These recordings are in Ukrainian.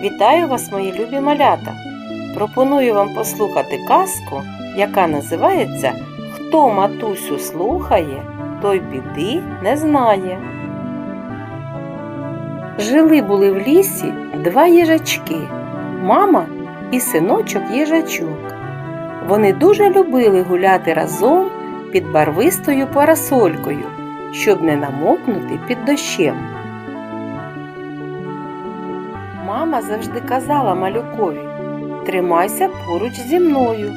Вітаю вас, мої любі малята! Пропоную вам послухати казку, яка називається Хто матусю слухає, той біди не знає. Жили були в лісі два їжачки мама і синочок їжачок. Вони дуже любили гуляти разом під барвистою парасолькою, щоб не намокнути під дощем. Мама завжди казала малюкові Тримайся поруч зі мною,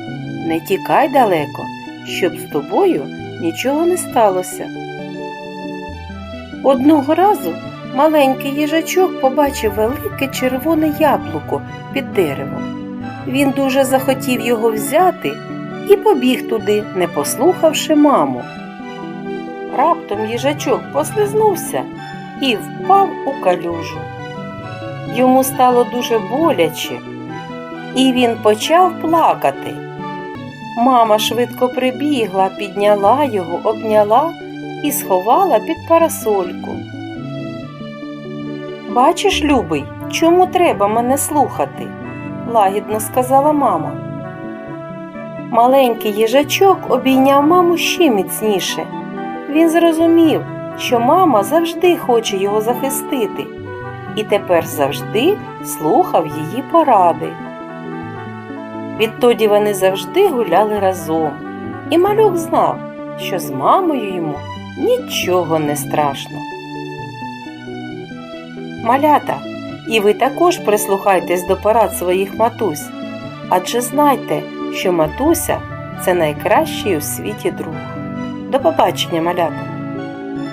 не тікай далеко, щоб з тобою нічого не сталося. Одного разу маленький їжачок побачив велике червоне яблуко під деревом. Він дуже захотів його взяти і побіг туди, не послухавши маму. Раптом їжачок послизнувся і впав у калюжу. Йому стало дуже боляче, і він почав плакати. Мама швидко прибігла, підняла його, обняла і сховала під парасольку. Бачиш, любий, чому треба мене слухати? лагідно сказала мама. Маленький їжачок обійняв маму ще міцніше. Він зрозумів, що мама завжди хоче його захистити, і тепер завжди слухав її поради. Відтоді вони завжди гуляли разом, і малюк знав, що з мамою йому нічого не страшно. Малята, і ви також прислухайтесь до порад своїх матусь, адже знайте, що матуся це найкращий у світі друг. До побачення, малята!